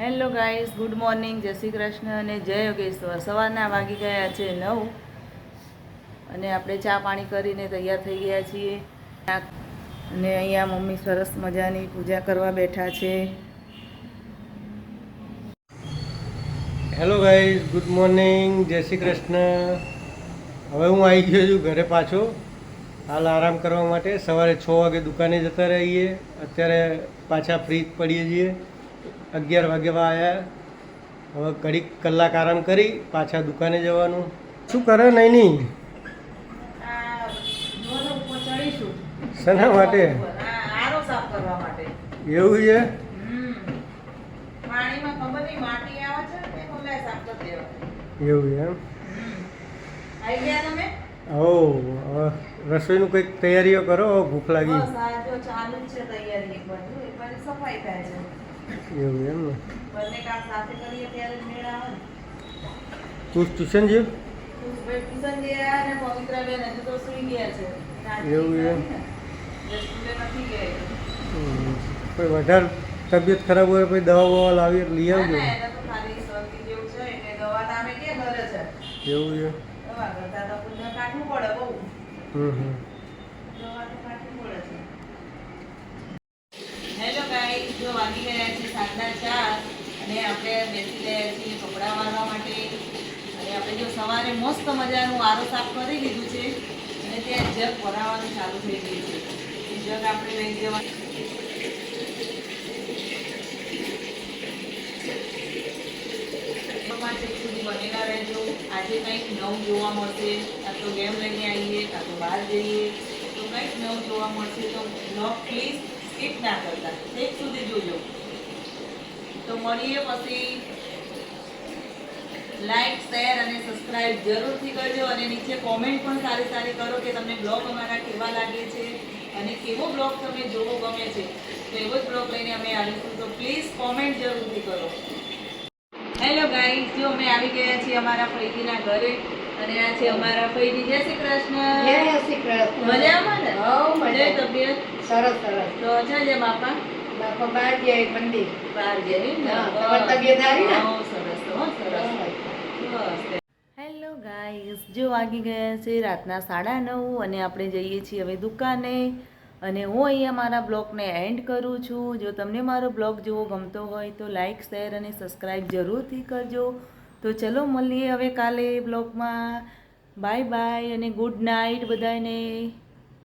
Hello guys good morning જય શ્રી કૃષ્ણ અને જય યોગેશ્વર. સવારના વાગી ગયા છે નવ અને આપણે ચા પાણી કરીને તૈયાર થઈ ગયા છીએ. અને અહીંયા મમ્મી સરસ મજાની પૂજા કરવા બેઠા છે. હેલો ગાઈઝ ગુડ મોર્નિંગ જય શ્રી કૃષ્ણ. હવે હું આવી ગયો છું ઘરે પાછો. હાલ આરામ કરવા માટે. સવારે છ વાગે દુકાને જતા રહીએ. અત્યારે પાછા ફ્રી પડીએ છીએ. અગિયાર વાગ્યા આવ્યા હવે ઘડીક કલાક આરામ કરી, પાછા દુકાને જવાનું. શું કરે નહીં નહીં શેના માટે? એવું છે? એવું એમ? હો રસોઈનું કંઈક તૈયારીઓ કરો? ભૂખ લાગી. ચાલુ છે તૈયારી. સફાઈ થાય છે. એવું એમ ને. બંને કામ સાથે કરીએ ત્યારે મેળ આવે ને ટ્યુશન જે ભાઈ ટ્યુશન ગયા અને પવિત્રાબેન હજુ તો સૂઈ ગયા છે. એવું એમ? હમ. કોઈ વધારે તબિયત ખરાબ હોય પછી દવા બવા લાવી લઈ આવજો. એવું છે હમ ખાલી શરદી જેવું છે એટલે દવા તો અમે ક્યાં ઘરે છે એવું છે દવા કરતા તો આપણને કાઢવું પડે બહુ હમ હમ દવા તો કાઢવી પડે છે હેલો ગાઈસ જો વાગી રહ્યા છે સાંજના ચાર અને આપણે બેસી રહ્યા છીએ કપડાં વાળવા માટે. અને આપણે જો સવારે મસ્ત મજાનું આરો સાફ કરી લીધું છે અને ત્યાં જગ ભરાવાનું ચાલુ થઈ ગયું છે. જગ આપણે લઈ જવા બનેલા રહેજો. આજે કંઈક નવું જોવા મળશે. કાં તો ગેમ લઈને આવીએ, કાં તો બહાર જઈએ. તો કંઈક નવું જોવા મળશે. તો બ્લોગ પ્લીઝ સ્કીપ ના કરતા. એક સુધી જોજો. તો મળીએ પછી. લાઈક શેર અને સબસ્ક્રાઇબ જરૂરથી કરજો અને નીચે કોમેન્ટ પણ સારી સારી કરો કે તમને બ્લોગ અમારા કેવા લાગે છે અને કેવો બ્લોગ તમને જોવો ગમે છે. તો એવો જ બ્લોગ લઈને અમે આવીશું. તો પ્લીઝ કોમેન્ટ જરૂરથી કરો. હેલો ગાઈડ જો અમે આવી ગયા છીએ અમારા પૈકીના ઘરે અને આ છે અમારા ફૈદી જય શ્રી કૃષ્ણ. જય શ્રી કૃષ્ણ. મજામાં ને? હો મજા. તબિયત. સરસ સરસ. તો છે જે બાપા. બાપા બહાર ગયા મંદિર. બહાર ગયા ને? તબિયત સારી ને? હો, સરસ હો, સરસ. બસ. હેલો ગાઈસ જો વાગી ગયા છે રાતના સાડા નવ અને આપણે જઈએ છીએ હવે દુકાને. અને હું અહીંયા મારા બ્લોગને એન્ડ કરું છું. જો તમને મારો બ્લોગ જોવો ગમતો હોય તો લાઈક શેર અને સબસ્ક્રાઈબ જરૂરથી કરજો. તો ચલો મળીએ હવે કાલે બ્લોગમાં. બાય બાય અને ગુડ નાઇટ બધાને.